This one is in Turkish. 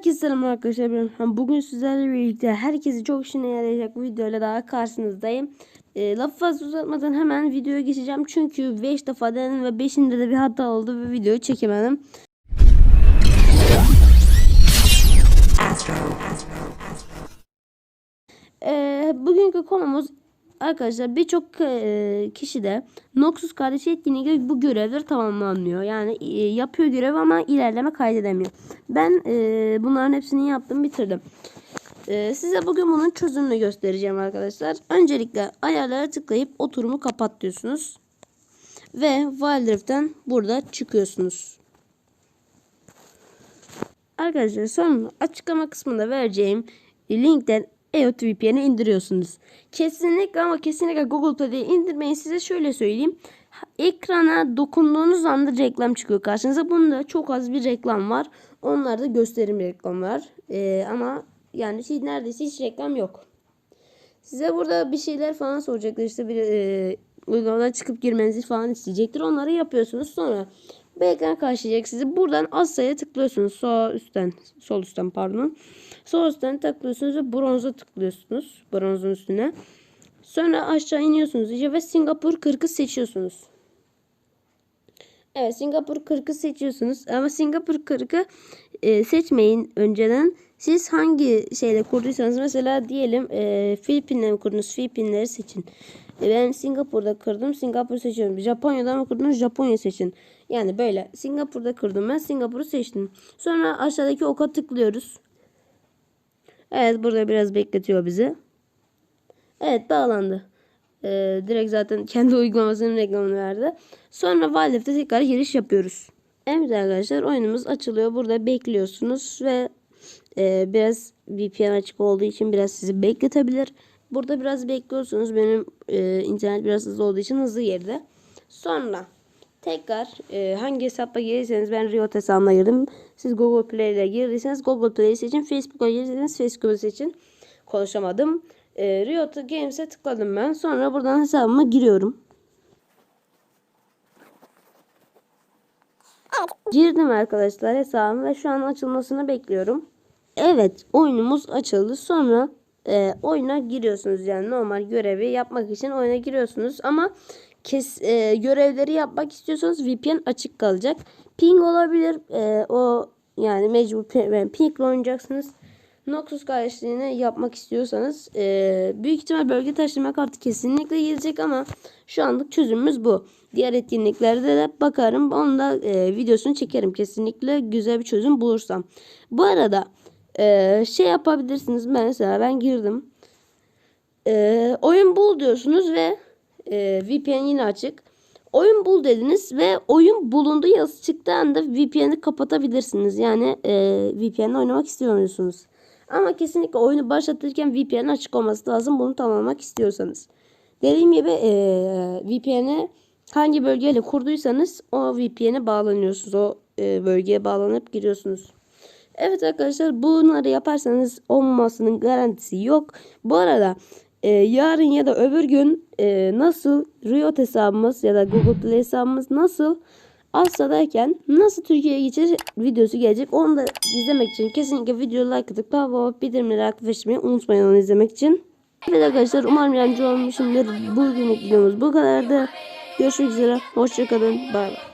Herkese selam arkadaşlar. Bugün sizlerle birlikte herkesi çok işine yarayacak bir videoyla daha karşınızdayım. E, lafı fazla uzatmadan hemen videoya geçeceğim. Çünkü 5 defa denedim ve 5'inde de bir hata oldu ve videoyu çekemedim. E, bugünkü konumuz arkadaşlar birçok e, kişi de Noxus kardeşi etkinliğiyle bu görevleri tamamlanmıyor. Yani e, yapıyor görev ama ilerleme kaydedemiyor. Ben e, bunların hepsini yaptım bitirdim. Size bugün bunun çözümünü göstereceğim arkadaşlar. Öncelikle ayarlara tıklayıp oturumu kapat diyorsunuz. Ve Wildrift'ten burada çıkıyorsunuz. Arkadaşlar sonra açıklama kısmında vereceğim linkten EOT VPN'i indiriyorsunuz. Kesinlikle ama kesinlikle Google Play'de indirmeyin. Size şöyle söyleyeyim. Ekrana dokunduğunuz anda reklam çıkıyor karşınıza. Bunda çok az bir reklam var. Onlar da gösterim reklamlar. Ee, ama yani hiç, neredeyse hiç reklam yok. Size burada bir şeyler falan soracaktır. İşte bir e, uygulamadan çıkıp girmenizi falan isteyecektir. Onları yapıyorsunuz. Sonra bir ekran karşılayacak sizi. Buradan Asya'ya tıklıyorsunuz. Sağ üstten, sol üstten pardon. Sol üstten tıklıyorsunuz ve bronza tıklıyorsunuz. Bronzun üstüne. Sonra aşağı iniyorsunuz iyice ve Singapur 40'ı seçiyorsunuz. Evet Singapur 40'ı seçiyorsunuz. Ama Singapur 40'ı e, seçmeyin önceden. Siz hangi şeyle kurduysanız mesela diyelim e, Filipin'le mi kurdunuz? Filipinleri seçin. E, ben Singapur'da kırdım. Singapur seçiyorum. Japonya'da mı kurdunuz? Japonya seçin. Yani böyle Singapur'da kırdım ben. Singapur'u seçtim. Sonra aşağıdaki oka tıklıyoruz. Evet burada biraz bekletiyor bizi. Evet bağlandı. Ee, direkt zaten kendi uygulamasının reklamını verdi. Sonra Wildlift'e tekrar giriş yapıyoruz. Evet arkadaşlar oyunumuz açılıyor. Burada bekliyorsunuz ve e, biraz VPN açık olduğu için biraz sizi bekletebilir. Burada biraz bekliyorsunuz. Benim e, internet biraz hızlı olduğu için hızlı girdi. Sonra tekrar e, hangi hesapla girirseniz ben Riot hesabına girdim. Siz Google Play ile girdiyseniz Google Play seçin. Facebook'a girirseniz Facebook'u seçin. Konuşamadım. E, Riot Games'e tıkladım ben. Sonra buradan hesabıma giriyorum. Girdim arkadaşlar hesabım ve şu an açılmasını bekliyorum. Evet oyunumuz açıldı. Sonra e, oyuna giriyorsunuz yani normal görevi yapmak için oyuna giriyorsunuz ama kes e, görevleri yapmak istiyorsanız VPN açık kalacak. Ping olabilir. E, o yani mecbur ping oynayacaksınız. Noxus kardeşliğini yapmak istiyorsanız e, büyük ihtimal bölge taşıma kartı kesinlikle gelecek ama şu anlık çözümümüz bu. Diğer etkinliklerde de bakarım. Onun da e, videosunu çekerim. Kesinlikle güzel bir çözüm bulursam. Bu arada e, şey yapabilirsiniz. Mesela ben girdim. E, oyun bul diyorsunuz ve e, VPN yine açık. Oyun bul dediniz ve oyun bulundu yazısı çıktığı anda VPN'i kapatabilirsiniz. Yani e, VPN'le oynamak istemiyorsunuz. Ama kesinlikle oyunu başlatırken VPN açık olması lazım. Bunu tamamlamak istiyorsanız. Dediğim gibi e, VPN'e hangi bölgeyle kurduysanız o VPN'e bağlanıyorsunuz. O e, bölgeye bağlanıp giriyorsunuz. Evet arkadaşlar bunları yaparsanız olmamasının garantisi yok. Bu arada e, yarın ya da öbür gün e, nasıl Riot hesabımız ya da Google Play hesabımız nasıl Asya'dayken nasıl Türkiye'ye geçecek videosu gelecek. Onu da izlemek için kesinlikle videoyu like atıp ve bildirimleri aktifleştirmeyi unutmayın onu izlemek için. Evet arkadaşlar umarım yardımcı olmuşumdur. Bugünlük videomuz bu kadardı. Görüşmek üzere. Hoşçakalın. Bay bay.